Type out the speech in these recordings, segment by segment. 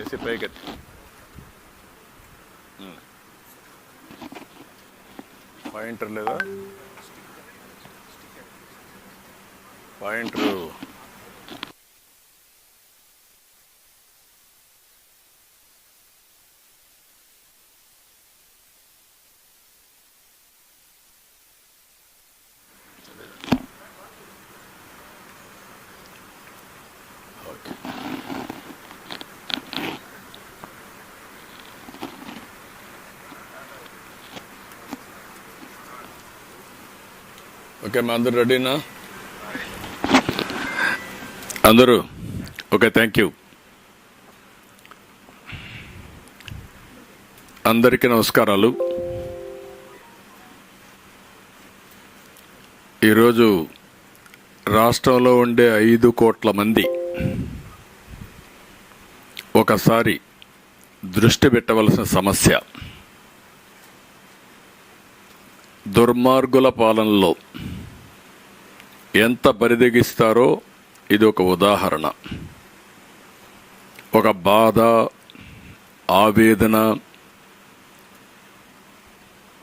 AC పైకెత్తి pointer లేదా? Pointer okay మా అందరు రెడీనా? అందరూ? ఓకే థ్యాంక్ యూ అందరికీ నమస్కారాలు. ఈరోజు రాష్ట్రంలో ఉండే ఐదు కోట్ల మంది ఒకసారి దృష్టి పెట్టవలసిన సమస్య. దుర్మార్గుల పాలనలో ఎంత బరిదెగిస్తారో ఇది ఒక ఉదాహరణ. ఒక బాధ ఆవేదన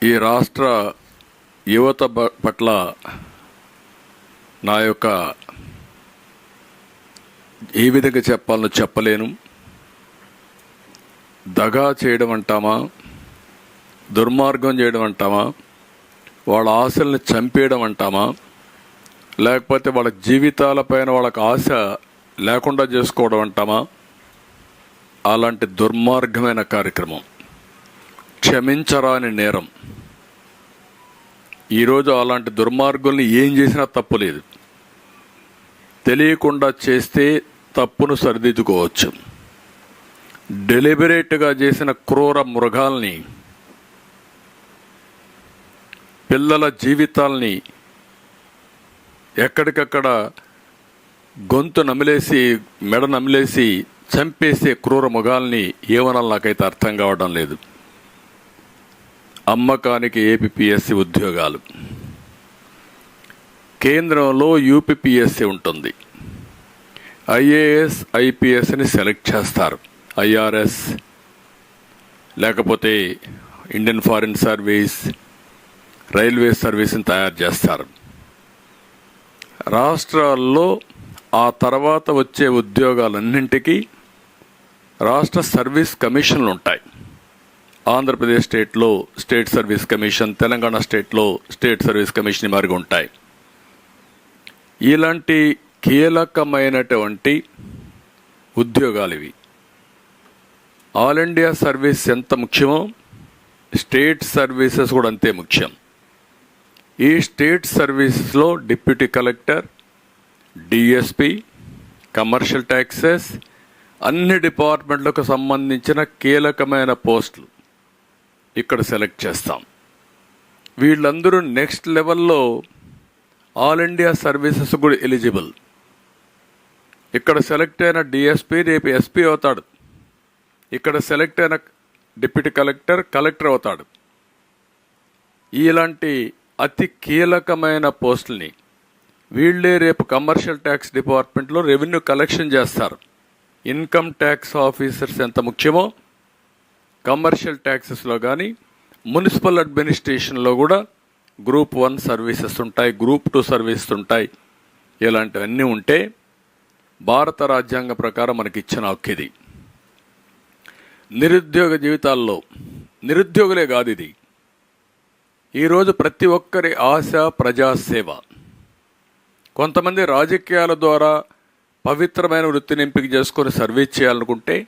ఈ రాష్ట్ర యువత పట్ల నా యొక్క ఏ విధంగా చెప్పాలో చెప్పలేను. దగా చేయడం అంటామా? దుర్మార్గం చేయడం అంటామా? వాళ్ళ ఆశల్ని చంపేయడం అంటామా? లేకపోతే వాళ్ళ జీవితాలపైన వాళ్ళకి ఆశ లేకుండా చేసుకోవడం అంటామా? అలాంటి దుర్మార్గమైన కార్యక్రమం. క్షమించరాని నేరం. ఈరోజు అలాంటి దుర్మార్గుల్ని ఏం చేసినా తప్పు లేదు. తెలియకుండా చేస్తే తప్పును సరిదిద్దుకోవచ్చు. డెలిబరేట్గా చేసిన క్రూర మృగాల్ని పిల్లల జీవితాల్ని ఎక్కడికక్కడ గొంతు నమిలేసి మెడ నమిలేసి చంపేసే క్రూర మృగాల్ని ఏమనాలి నాకైతే అర్థం కావడం లేదు. అమ్మకానికి ఏపీఎస్సి ఉద్యోగాలు. కేంద్రంలో యూపీపీఎస్సి ఉంటుంది. ఐఏఎస్ ఐపీఎస్ని సెలెక్ట్ చేస్తారు. ఐఆర్ఎస్ లేకపోతే ఇండియన్ ఫారిన్ సర్వీస్ రైల్వే సర్వీస్ని తయారు చేస్తారు. రాష్ట్రాల్లో ఆ తర్వాత వచ్చే ఉద్యోగాలన్నింటికీ రాష్ట్ర సర్వీస్ కమిషన్లు ఉంటాయి ఆంధ్రప్రదేశ్ స్టేట్లో స్టేట్ సర్వీస్ కమిషన్ తెలంగాణ స్టేట్లో స్టేట్ సర్వీస్ కమిషన్ మారిగా ఉంటాయి ఇలాంటి కీలకమైనటువంటి ఉద్యోగాలు ఇవి ఆల్ ఇండియా సర్వీస్ ఎంత ముఖ్యమో స్టేట్ సర్వీసెస్ కూడా అంతే ముఖ్యం. ఈ స్టేట్ సర్వీసెస్లో deputy collector DSP commercial taxes అన్ని డిపార్ట్మెంట్లకు సంబంధించిన కీలకమైన పోస్టులు ఇక్కడ సెలెక్ట్ చేస్తాం. వీళ్ళందరూ నెక్స్ట్ లెవెల్లో ఆల్ ఇండియా సర్వీసెస్ కూడా ఎలిజిబుల్. ఇక్కడ సెలెక్ట్ అయిన డిఎస్పి రేపు ఎస్పీ అవుతాడు. ఇక్కడ సెలెక్ట్ అయిన డిప్యూటీ కలెక్టర్ కలెక్టర్ అవుతాడు. ఇలాంటి అతి కీలకమైన పోస్టుల్ని. వీళ్ళే రేపు కమర్షియల్ ట్యాక్స్ డిపార్ట్మెంట్లో రెవెన్యూ కలెక్షన్ చేస్తారు. ఇన్కమ్ ట్యాక్స్ ఆఫీసర్స్ ఎంత ముఖ్యమో కమర్షియల్ ట్యాక్సెస్లో కానీ మున్సిపల్ అడ్మినిస్ట్రేషన్లో కూడా గ్రూప్ వన్ సర్వీసెస్ ఉంటాయి గ్రూప్ టూ సర్వీసెస్ ఉంటాయి. ఇలాంటివన్నీ ఉంటే భారత రాజ్యాంగ ప్రకారం మనకి ఇచ్చిన హక్కు ఇది నిరుద్యోగ జీవితాల్లో నిరుద్యోగులే కాదు ఇది. ఈరోజు ప్రతి ఒక్కరి ఆశ ప్రజాసేవ కొంతమంది రాజకీయాల ద్వారా పవిత్రమైన వృత్తిని ఎంపిక చేసుకొని సర్వీస్ చేయాలనుకుంటే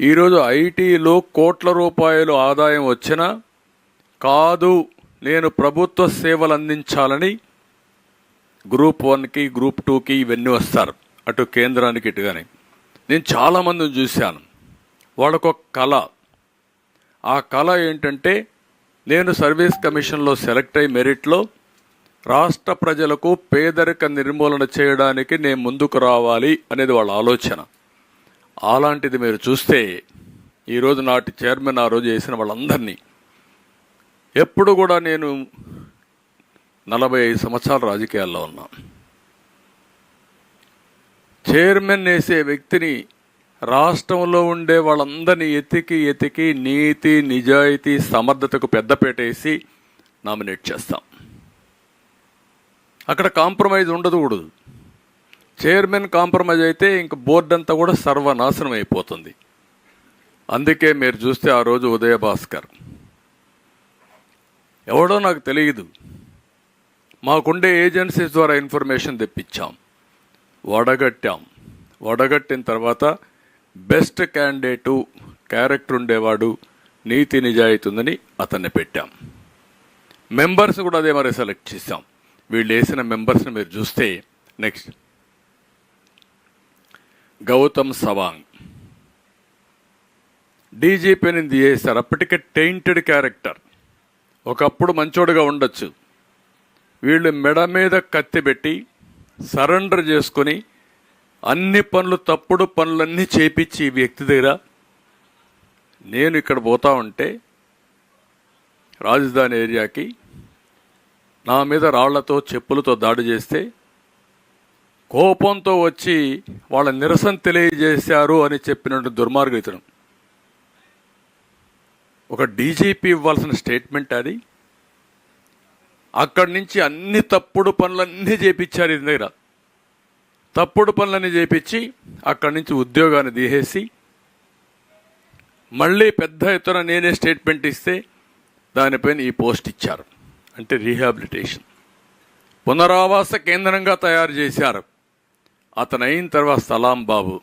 ఈరోజు ఐటీలో కోట్ల రూపాయలు ఆదాయం వచ్చినా కాదు నేను ప్రభుత్వ సేవలు అందించాలని గ్రూప్ వన్కి గ్రూప్ టూకి ఇవన్నీ వస్తారు. అటు కేంద్రానికి ఇటుగానే. నేను చాలామందిని చూశాను. వాళ్ళకొక కళ. ఆ కళ ఏంటంటే నేను సర్వీస్ కమిషన్లో సెలెక్ట్ అయ్యి మెరిట్లో రాష్ట్ర ప్రజలకు పేదరిక నిర్మూలన చేయడానికి నేను ముందుకు రావాలి అనేది వాళ్ళ ఆలోచన. అలాంటిది మీరు చూస్తే ఈరోజు నాటి చైర్మన్ ఆ రోజు చేసిన వాళ్ళందరినీ. ఎప్పుడు కూడా నేను నలభై ఐదు సంవత్సరాల రాజకీయాల్లో ఉన్నా. చైర్మన్ వేసే వ్యక్తిని రాష్ట్రంలో ఉండే వాళ్ళందరినీ ఎతికి ఎతికి నీతి నిజాయితీ సమర్థతకు పెద్దపేట వేసి నామినేట్ చేస్తాం. అక్కడ కాంప్రమైజ్ ఉండదు కూడదు చైర్మన్ కాంప్రమైజ్ అయితే ఇంక బోర్డు అంతా కూడా సర్వనాశనం అయిపోతుంది. అందుకే మీరు చూస్తే ఆ రోజు ఉదయ భాస్కర్ ఎవడో నాకు తెలియదు. మాకుండే ఏజెన్సీస్ ద్వారా ఇన్ఫర్మేషన్ తెప్పించాం. వడగట్టాం. వడగట్టిన తర్వాత బెస్ట్ క్యాండిడేటు క్యారెక్టర్ ఉండేవాడు నీతి నిజాయితీ ఉందని అతన్ని పెట్టాం. మెంబర్స్ కూడా అదే మరి సెలెక్ట్ చేసాం వీళ్ళు వేసిన మెంబర్స్ని మీరు చూస్తే నెక్స్ట్. గౌతమ్ సవాంగ్. డీజీపీని చేశారు అప్పటికే టెయింటెడ్ క్యారెక్టర్ ఒకప్పుడు మంచోడుగా ఉండొచ్చు. వీళ్ళు మెడ మీద కత్తి పెట్టి సరెండర్ చేసుకొని అన్ని పనులు తప్పుడు పనులన్నీ చేపించి ఈ వ్యక్తి దగ్గర నేను ఇక్కడ పోతా ఉంటే రాజధాని ఏరియాకి నా మీద రాళ్ళతో చెప్పులతో దాడి చేస్తే కోపంతో వచ్చి వాళ్ళ నిరసన తెలియజేశారు అని చెప్పినట్టు దుర్మార్గం ఇతను. ఒక డీజీపీ ఇవ్వాల్సిన స్టేట్మెంట్ అది. అక్కడి నుంచి అన్ని తప్పుడు పనులన్నీ చేపించారు ఇది దగ్గర. తప్పుడు పనులన్నీ చేపించి అక్కడి నుంచి ఉద్యోగాన్ని తీసేసి మళ్ళీ పెద్ద ఎత్తున నేనే స్టేట్మెంట్ ఇస్తే దానిపైన ఈ పోస్ట్ ఇచ్చారు. అంటే రీహాబిలిటేషన్ పునరావాస కేంద్రంగా తయారు చేశారు. అతను అయిన తర్వాత Salam Babu.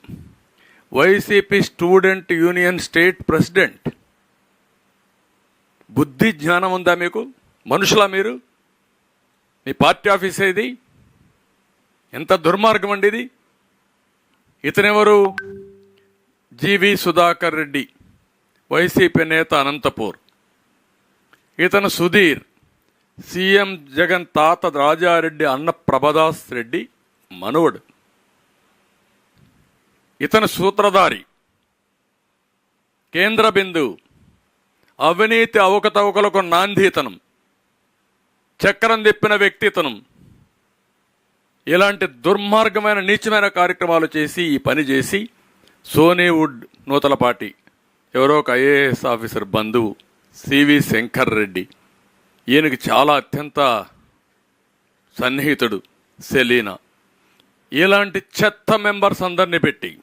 YCP student union state president. బుద్ధి జ్ఞానం ఉందా మీకు? మనుషులా మీరు? మీ పార్టీ ఆఫీస్ ఏది? ఎంత దుర్మార్గం అండి ఇది? ఇతనెవరు? జీవి సుధాకర్ రెడ్డి వైసీపీ నేత అనంతపూర్. ఇతను సుధీర్ సీఎం జగన్ తాత రాజారెడ్డి అన్న ప్రభదాస్ రెడ్డి మనవడు. ఇతను సూత్రధారి. కేంద్ర బిందు. అవినీతి అవకతవకలకు నాంది ఇతనం. చక్రం తిప్పిన వ్యక్తి ఇతను. ఇలాంటి దుర్మార్గమైన నీచమైన కార్యక్రమాలు చేసి ఈ పని చేసి సోనీవుడ్ నూతలపాటి ఎవరో ఒక ఐఏఎస్ ఆఫీసర్ బంధువు సివి శంకర్ రెడ్డి. ఈయనకి చాలా అత్యంత సన్నిహితుడు సెలీనా. ఇలాంటి చెత్త మెంబర్స్ అందరినీ పెట్టి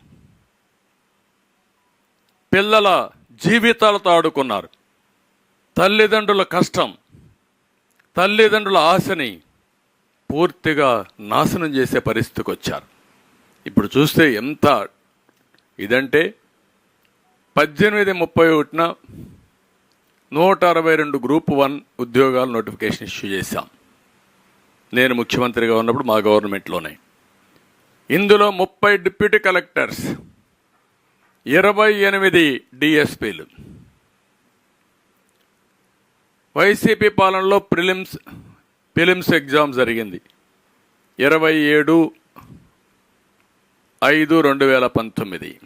పిల్లల జీవితాలతో ఆడుకున్నారు. తల్లిదండ్రుల కష్టం తల్లిదండ్రుల ఆశని పూర్తిగా నాశనం చేసే పరిస్థితికి వచ్చారు. ఇప్పుడు చూస్తే ఎంత ఇదంటే పద్దెనిమిది ముప్పై ఒకటిన నూట అరవై రెండు గ్రూప్ వన్ ఉద్యోగాలు నోటిఫికేషన్ ఇష్యూ చేశాం. నేను ముఖ్యమంత్రిగా ఉన్నప్పుడు మా గవర్నమెంట్లోనే. ఇందులో ముప్పై డిప్యూటీ కలెక్టర్స్ ఇరవై ఎనిమిది డిఎస్పీలు. వైసీపీ పాలనలో ప్రిలిమ్స్ ఫిలిమ్స్ ఎగ్జామ్ జరిగింది. ఇరవై ఏడు ఐదు రెండు వేల పంతొమ్మిది.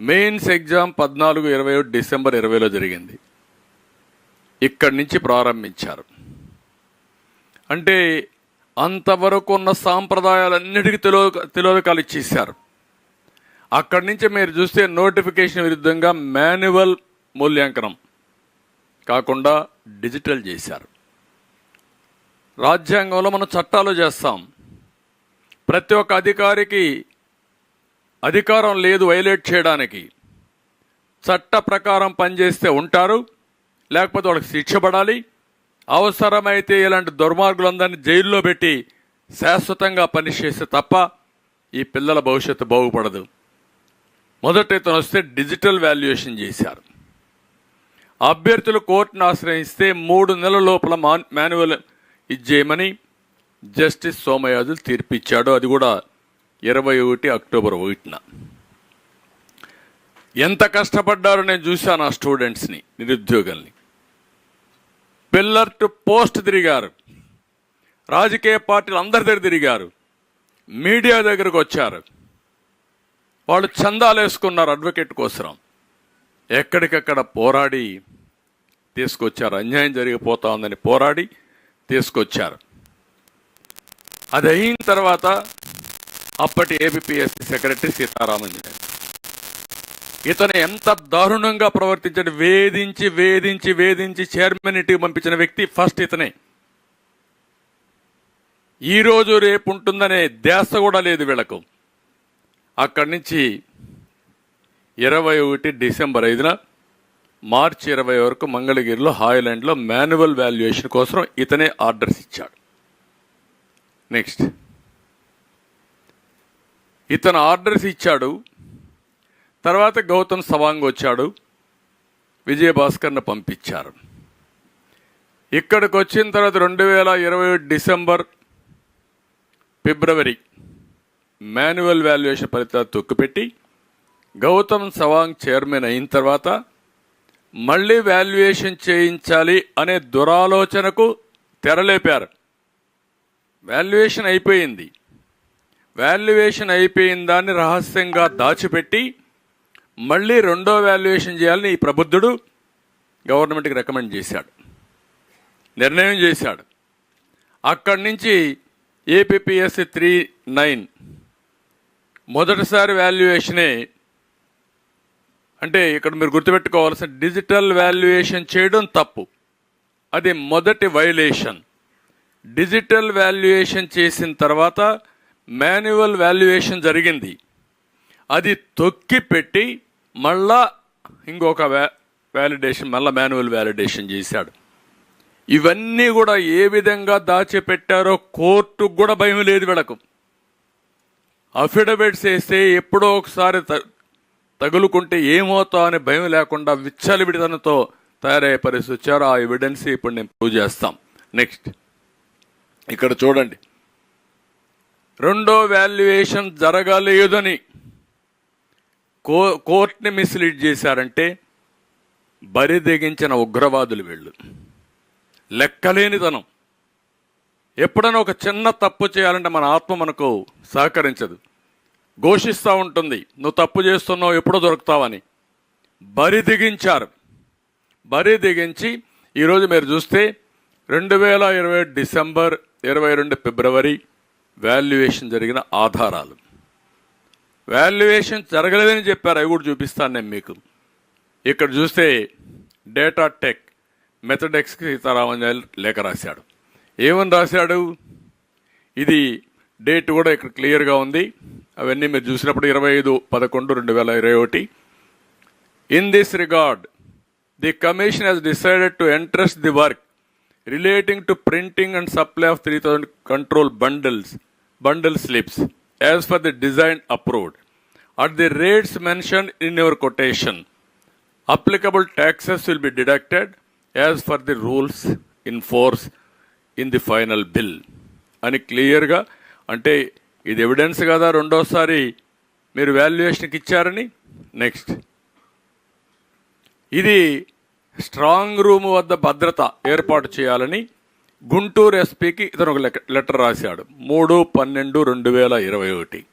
మెయిన్స్ ఎగ్జామ్ పద్నాలుగు ఇరవై ఒకటి డిసెంబర్ ఇరవైలో జరిగింది. ఇక్కడి నుంచి ప్రారంభించారు. అంటే అంతవరకు ఉన్న సాంప్రదాయాలన్నిటికీ తెలో తిలోదకాలు ఇచ్చేసారు అక్కడి నుంచి మీరు చూస్తే నోటిఫికేషన్ విరుద్ధంగా మాన్యువల్ మూల్యాంకనం కాకుండా డిజిటల్ చేశారు. రాజ్యాంగంలో మనం చట్టాలు చేస్తాం. ప్రతి ఒక్క అధికారికి అధికారం లేదు వైలేట్ చేయడానికి. చట్ట ప్రకారం పనిచేస్తే ఉంటారు లేకపోతే వాళ్ళకి శిక్ష పడాలి. అవసరమైతే ఇలాంటి దుర్మార్గులందరినీ జైల్లో పెట్టి శాశ్వతంగా పనిచేస్తే తప్ప ఈ పిల్లల భవిష్యత్తు బాగుపడదు. మొదట ఇతను వస్తే డిజిటల్ వాల్యుయేషన్ చేశారు. అభ్యర్థులు కోర్టును ఆశ్రయిస్తే మూడు నెలల లోపల మాన్ మాన్యువల్ ఇచ్చేయమని జస్టిస్ సోమయాజులు తీర్పిచ్చాడు. అది కూడా ఇరవై ఒకటి అక్టోబర్ ఒకటిన. ఎంత కష్టపడ్డారో నేను చూశాను ఆ స్టూడెంట్స్ని నిరుద్యోగుల్ని. పిల్లర్ టు పోస్ట్ తిరిగారు. రాజకీయ పార్టీలు అందరి దగ్గర తిరిగారు. మీడియా దగ్గరకు వచ్చారు. వాళ్ళు చందాలు వేసుకున్నారు అడ్వకేట్ కోసం ఎక్కడికక్కడ పోరాడి తీసుకొచ్చారు. అన్యాయం జరిగిపోతా ఉందని పోరాడి తీసుకొచ్చారు. అది అయిన తర్వాత అప్పటి ఏబిపిఎస్సి సెక్రటరీ సీతారామన్ ఇతను ఎంత దారుణంగా ప్రవర్తించాడు వేధించి వేధించి వేధించి చైర్మన్ ఇంటికి పంపించిన వ్యక్తి ఫస్ట్ ఇతనే. ఈ రోజు రేపు ఉంటుందనే ధ్యాస కూడా లేదు వీళ్ళకు. అక్కడి నుంచి ఇరవై ఒకటి డిసెంబర్ ఐదున మార్చి ఇరవై వరకు మంగళగిరిలో హాయ్లాండ్లో మాన్యువల్ వాల్యుయేషన్ కోసం ఇతనే ఆర్డర్స్ ఇచ్చాడు. నెక్స్ట్. ఇతను ఆర్డర్స్ ఇచ్చాడు. తర్వాత గౌతమ్ సవాంగ్ వచ్చాడు. విజయభాస్కర్ను పంపించారు. ఇక్కడికి వచ్చిన తర్వాత రెండు వేల ఇరవై డిసెంబర్ ఫిబ్రవరి మాన్యువల్ వాల్యుయేషన్ ఫలితాలు తొక్కుపెట్టి గౌతమ్ సవాంగ్ చైర్మన్ అయిన తర్వాత మళ్ళీ వాల్యుయేషన్ చేయించాలి అనే దురాలోచనకు తెరలేపారు. వాల్యుయేషన్ అయిపోయింది. వాల్యుయేషన్ అయిపోయిన దాన్ని రహస్యంగా దాచిపెట్టి మళ్ళీ రెండో వాల్యుయేషన్ చేయాలని ఈ ప్రబుద్ధుడు గవర్నమెంట్కి రికమెండ్ చేశాడు. నిర్ణయం చేశాడు. అక్కడి నుంచి ఏపీఎస్సి త్రీ నైన్ మొదటిసారి వాల్యుయేషనే అంటే ఇక్కడ మీరు గుర్తుపెట్టుకోవాల్సిన డిజిటల్ వాల్యుయేషన్ చేయడం తప్పు. అది మొదటి వైలేషన్ డిజిటల్ వాల్యుయేషన్ చేసిన తర్వాత మాన్యువల్ వాల్యుయేషన్ జరిగింది. అది తొక్కి పెట్టి మళ్ళా ఇంకొక వ్యా వ్యాలిడేషన్ మళ్ళీ మాన్యువల్ వ్యాలిడేషన్ చేశాడు. ఇవన్నీ కూడా ఏ విధంగా దాచిపెట్టారో కోర్టుకు కూడా భయం లేదు వీళ్ళకు. అఫిడవిట్స్ వేస్తే ఎప్పుడో ఒకసారి త- తగులుకుంటే ఏమవుతా అనే భయం లేకుండా విచ్చలవిడితనంతో తయారయ్యే పరిస్థితి వచ్చారు. ఆ ఎవిడెన్స్ ఇప్పుడు నేను ప్రూవ్ చేస్తాం. నెక్స్ట్ ఇక్కడ చూడండి. రెండో వాల్యుయేషన్ జరగలేదని కో కోర్టుని మిస్లీడ్ చేశారంటే బరి దిగించిన ఉగ్రవాదులు వీళ్ళు. లెక్కలేనితనం. ఎప్పుడైనా ఒక చిన్న తప్పు చేయాలంటే మన ఆత్మ మనకు సహకరించదు. ఘోషిస్తూ ఉంటుంది. నువ్వు తప్పు చేస్తున్నావు ఎప్పుడో దొరుకుతావని. బరి దిగించారు. బరి దిగించి ఈరోజు మీరు చూస్తే రెండు వేల ఇరవై డిసెంబర్ ఇరవై రెండు ఫిబ్రవరి వాల్యుయేషన్ జరిగిన ఆధారాలు. వాల్యుయేషన్ జరగలేదని చెప్పారు. అవి కూడా చూపిస్తాను నేను మీకు. ఇక్కడ చూస్తే డేటా టెక్ మెథడెక్స్కి సీతారామన్ లేఖ రాశాడు. ఏమని రాశాడు? ఇది డేట్ కూడా ఇక్కడ క్లియర్గా ఉంది. అవన్నీ మీరు చూసినప్పుడు ఇరవై ఐదు పదకొండు రెండు వేల ఇరవై ఒకటి. In this record the commission has decided to entrust the work relating to printing and supply of three thousand control bundles bundle slips as per the design approved at the rates mention in your quotation applicable taxes will be deducted as per the rules in force in the final bill అని క్లియర్గా అంటే ఇది evidence కదా రెండోసారి మీరు వాల్యుయేషన్కి ఇచ్చారని next ఇది strong room వద్ద భద్రత ఏర్పాటు చేయాలని గుంటూరు ఎస్పీకి ఇతను ఒక లెటర్ రాశాడు. మూడు పన్నెండు రెండు వేల ఇరవై ఒకటి.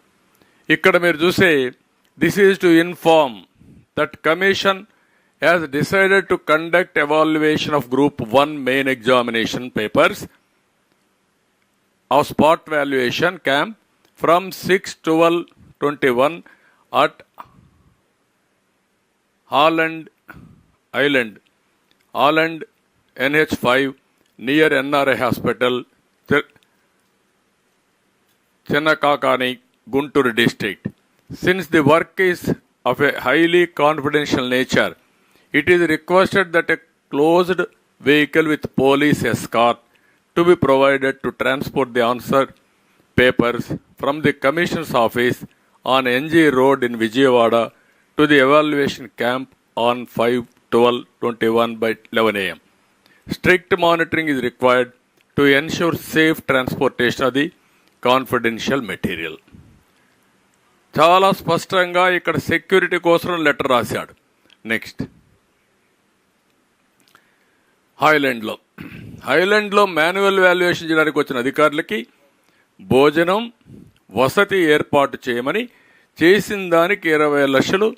ఇక్కడ మీరు చూసే this is to inform that commission has decided to conduct evaluation of group one main examination papers of spot valuation camp from 6 12 21 at Holland Island, Holland NH5 near NRA Hospital, Ch- Chennakakani, Guntur district. Since the work is of a highly confidential nature, it is requested that a closed vehicle with police escort to be provided to transport the answer papers from the commissioner's office on NG Road in Vijayawada to the evaluation camp on 5 12 21 by 11 am. Strict monitoring is required to ensure safe transportation of the confidential material. చాలా స్పష్టంగా ఇక్కడ security కోసం letter రాశాడు next హాయ్లాండ్లో హైలాండ్లో manual valuation చేయడానికి వచ్చిన అధికారులకి భోజనం వసతి ఏర్పాటు చేయమని చేసిన దానికి ఇరవై లక్షలు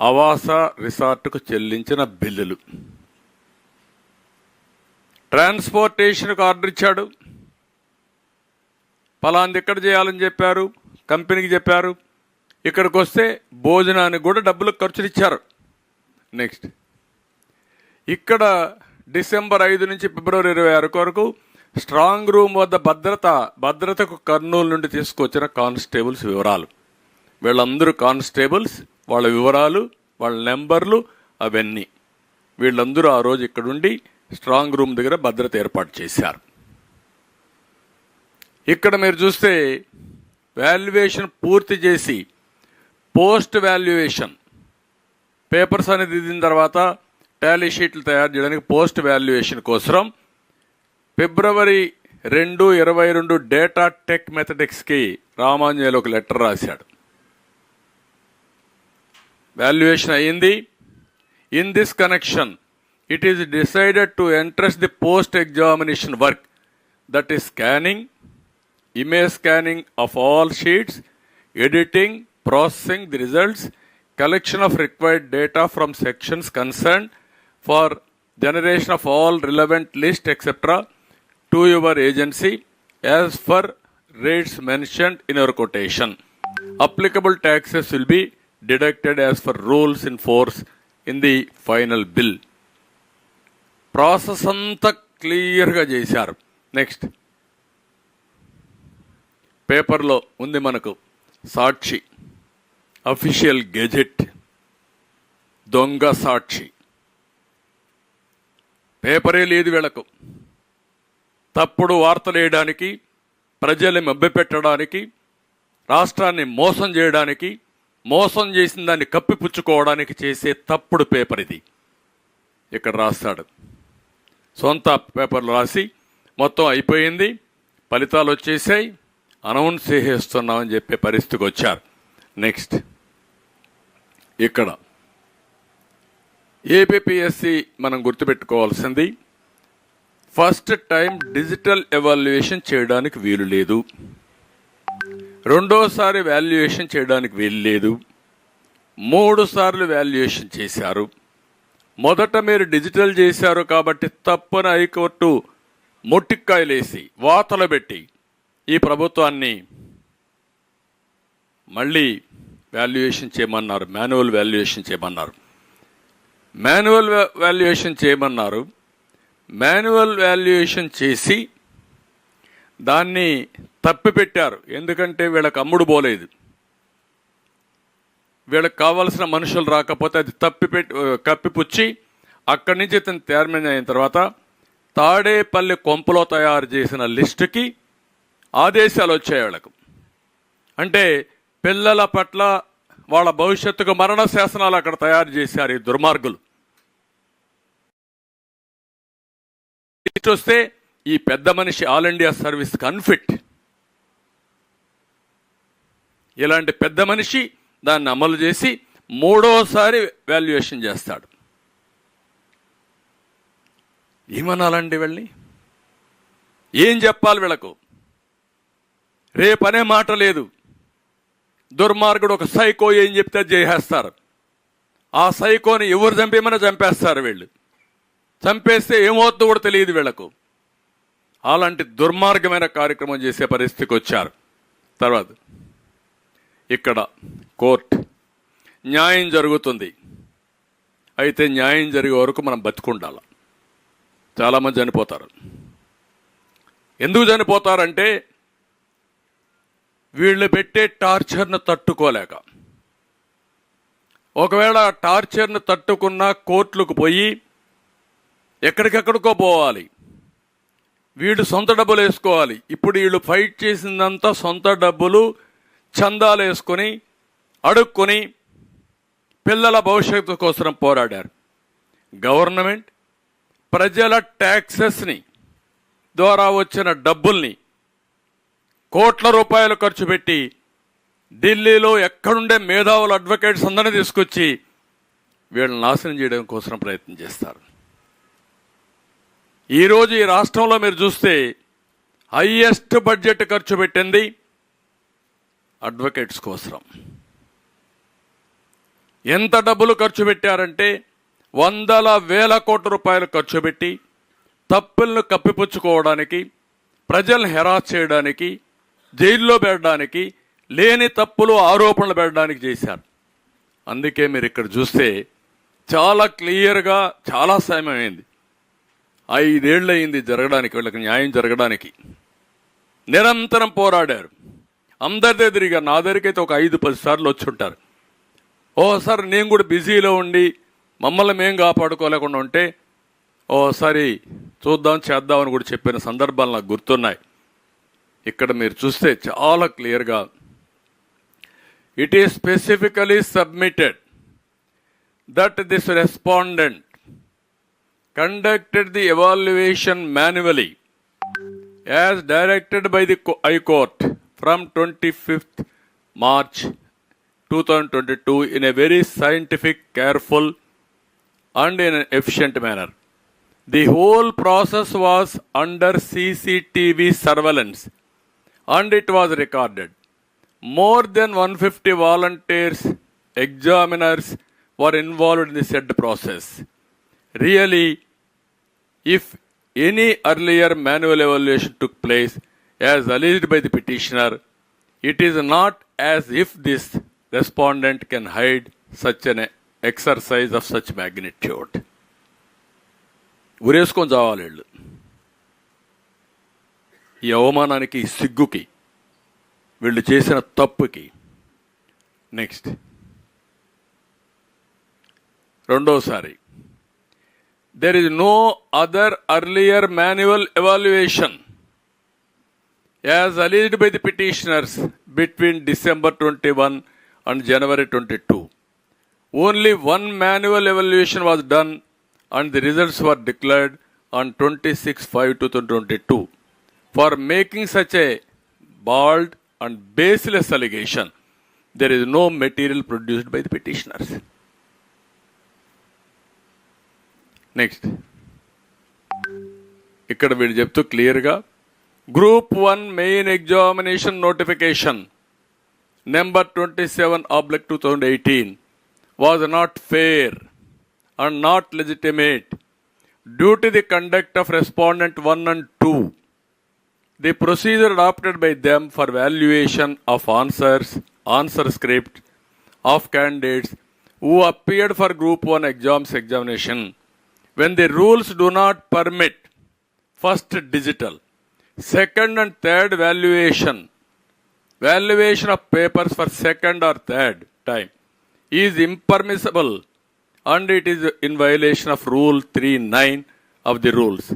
ఆవాస రిసార్ట్కు చెల్లించిన బిల్లులు. ట్రాన్స్పోర్టేషన్కు ఆర్డర్ ఇచ్చాడు. ఫలాంది ఎక్కడ చేయాలని చెప్పారు కంపెనీకి చెప్పారు. ఇక్కడికి వస్తే భోజనానికి కూడా డబ్బులు ఖర్చులు ఇచ్చారు. నెక్స్ట్. ఇక్కడ డిసెంబర్ ఐదు నుంచి ఫిబ్రవరి ఇరవై ఆరు వరకు స్ట్రాంగ్ రూమ్ వద్ద భద్రత భద్రతకు కర్నూలు నుండి తీసుకొచ్చిన కానిస్టేబుల్స్ వివరాలు. వీళ్ళందరూ కానిస్టేబుల్స్ వాళ్ళ వివరాలు వాళ్ళ నెంబర్లు అవన్నీ. వీళ్ళందరూ ఆ రోజు ఇక్కడుండి స్ట్రాంగ్ రూమ్ దగ్గర భద్రత ఏర్పాటు చేశారు. ఇక్కడ మీరు చూస్తే వాల్యుయేషన్ పూర్తి చేసి పోస్ట్ వాల్యుయేషన్ పేపర్స్ అనేది దిద్దిన తర్వాత టాలీ షీట్లు తయారు చేయడానికి పోస్ట్ వాల్యుయేషన్ కోసం ఫిబ్రవరి రెండు ఇరవై రెండు డేటా టెక్ మెథడిక్స్కి రామాంజనేయులు ఒక లెటర్ రాశాడు. వాల్యుయేషన్ అయ్యింది. In this connection it is decided to entrust the post examination work that is scanning image scanning of all sheets editing processing the results collection of required data from sections concerned for generation of all relevant list etc. to your agency as per rates mentioned in your quotation. Applicable taxes will be deducted as per rules in force in the final bill. Process అంతా క్లియర్గా చేశారు next పేపర్లో ఉంది మనకు సాక్షి official gazette దొంగ సాక్షి పేపరే లేదు వీళ్ళకు. తప్పుడు వార్తలు వేయడానికి ప్రజల్ని మభ్యపెట్టడానికి రాష్ట్రాన్ని మోసం చేయడానికి మోసం చేసిన దాన్ని కప్పిపుచ్చుకోవడానికి చేసే తప్పుడు పేపర్ ఇది. ఇక్కడ రాస్తాడు. సొంత పేపర్లు రాసి మొత్తం అయిపోయింది ఫలితాలు వచ్చేసాయి అనౌన్స్ చేసేస్తున్నామని చెప్పే పరిస్థితికి వచ్చారు. నెక్స్ట్. ఇక్కడ. ఏపీఎస్సి మనం గుర్తుపెట్టుకోవాల్సింది. ఫస్ట్ టైం డిజిటల్ ఎవాల్యుయేషన్ చేయడానికి వీలు లేదు. రెండోసారి వాల్యుయేషన్ చేయడానికి వీలు లేదు. మూడు సార్లు వాల్యుయేషన్ చేశారు. మొదట మీరు డిజిటల్ చేశారు కాబట్టి తప్పని హైకోర్టు మొట్టిక్కాయలేసి వాతలు పెట్టి ఈ ప్రభుత్వాన్ని మళ్ళీ వాల్యుయేషన్ చేయమన్నారు మాన్యువల్ వాల్యుయేషన్ చేయమన్నారు. మాన్యువల్ వాల్యుయేషన్ చేయమన్నారు. మాన్యువల్ వాల్యుయేషన్ చేసి దాన్ని తప్పిపెట్టారు. ఎందుకంటే వీళ్ళకి అమ్ముడు పోలేదు. వీళ్ళకి కావలసిన మనుషులు రాకపోతే అది తప్పిపెట్టి కప్పిపుచ్చి అక్కడి నుంచి ఇతను తీర్మానం అయిన తర్వాత తాడేపల్లి కొంపలో తయారు చేసిన లిస్టుకి ఆదేశాలు వచ్చాయి వాళ్ళకు. అంటే పిల్లల పట్ల వాళ్ళ భవిష్యత్తుకు మరణ శాసనాలు అక్కడ తయారు చేశారు ఈ దుర్మార్గులు. వస్తే ఈ పెద్ద మనిషి ఆల్ ఇండియా సర్వీస్ అన్ఫిట్ ఇలాంటి పెద్ద మనిషి దాన్ని అమలు చేసి మూడోసారి వాల్యుయేషన్ చేస్తాడు. ఏమనాలండి వెళ్ళి? ఏం చెప్పాలి వీళ్ళకు? రేపనే మాట లేదు. దుర్మార్గుడు ఒక సైకో ఏం చెప్తే అది చేసేస్తారు. ఆ సైకోని ఎవరు చంపేమని చంపేస్తారు వీళ్ళు. చంపేస్తే ఏమవుతుందో కూడా తెలియదు వీళ్ళకు. అలాంటి దుర్మార్గమైన కార్యక్రమం చేసే పరిస్థితికి వచ్చారు. తర్వాత ఇక్కడ కోర్ట్. న్యాయం జరుగుతుంది. అయితే న్యాయం జరిగే వరకు మనం బతికుండాలి. చాలామంది చనిపోతారు. ఎందుకు చనిపోతారంటే వీళ్ళు పెట్టే టార్చర్ను తట్టుకోలేక. ఒకవేళ ఆ టార్చర్ను తట్టుకున్న కోర్టులకు పోయి ఎక్కడికెక్కడికో పోవాలి. వీళ్ళు సొంత డబ్బులు వేసుకోవాలి. ఇప్పుడు వీళ్ళు ఫైట్ చేసిందంతా సొంత డబ్బులు చందాలు వేసుకొని అడుక్కొని పిల్లల భవిష్యత్తు కోసం పోరాడారు. గవర్నమెంట్ ప్రజల ట్యాక్సెస్ని ద్వారా వచ్చిన డబ్బుల్ని కోట్ల రూపాయలు ఖర్చు పెట్టి ఢిల్లీలో ఎక్కడుండే మేధావుల అడ్వకేట్స్ అందరినీ తీసుకొచ్చి వీళ్ళని నాశనం చేయడం కోసం ప్రయత్నం చేస్తారు. ఈరోజు ఈ రాష్ట్రంలో మీరు చూస్తే హయ్యెస్ట్ బడ్జెట్ ఖర్చు పెట్టింది అడ్వకేట్స్ కోసం ఎంత డబ్బులు ఖర్చు పెట్టారంటే వందల వేల కోట్ల రూపాయలు ఖర్చు పెట్టి తప్పులను కప్పిపుచ్చుకోవడానికి ప్రజలను హెరాస్ చేయడానికి జైల్లో పెట్టడానికి లేని తప్పులు ఆరోపణలు పెట్టడానికి చేశారు అందుకే మీరు ఇక్కడ చూస్తే చాలా క్లియర్గా చాలా సమయం అయింది ఐదేళ్ళు అయింది జరగడానికి వీళ్ళకి న్యాయం జరగడానికి. నిరంతరం పోరాడారు. అందరి తిరిగారు నా దగ్గరికైతే ఒక ఐదు పది సార్లు వచ్చి ఉంటారు. ఓసారి నేను కూడా బిజీలో ఉండి మమ్మల్ని మేము కాపాడుకోలేకుండా ఉంటే ఓసారి చూద్దాం చేద్దామని కూడా చెప్పిన సందర్భాలు నాకు గుర్తున్నాయి. ఇక్కడ మీరు చూస్తే చాలా క్లియర్గా it is specifically submitted that this respondent conducted the evaluation manually as directed by the high court from twenty fifth March two thousand twenty two in a very scientific careful and in efficient manner the whole process was under CCTV surveillance and it was recorded. More than 150 volunteers, examiners were involved in the said process. Really, if any earlier manual evaluation took place as alleged by the petitioner, it is not as if this respondent can hide such an exercise of such magnitude. ఉరేసుకొని చావాలి వీళ్ళు ఈ అవమానానికి సిగ్గుకి వీళ్ళు చేసిన తప్పుకి. Next రెండోసారి. There is no other earlier manual evaluation as alleged by the petitioners between December twenty one and January twenty two only one manual evaluation was done and the results were declared on twenty six five two twenty two For making such a bald and baseless allegation, there is no material produced by the petitioners. Next ఇక్కడ వీడు చెప్తూ క్లియర్గా group one main examination notification number twenty seven oblique two thousand eighteen was not fair and not legitimate due to the conduct of respondent one and two the procedure adopted by them for valuation of answers, answer script of candidates who appeared for Group 1 exams examination when the rules do not permit first digital, second and third valuation, valuation of papers for second or third time is impermissible and it is in violation of Rule 3.9 of the rules.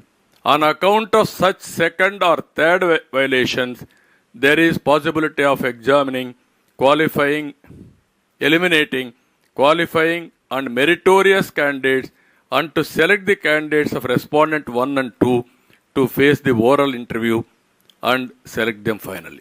On account of such second or third violations, there is possibility of examining, qualifying, eliminating, qualifying and meritorious candidates and to select the candidates of respondent 1 and 2 to face the oral interview and select them finally.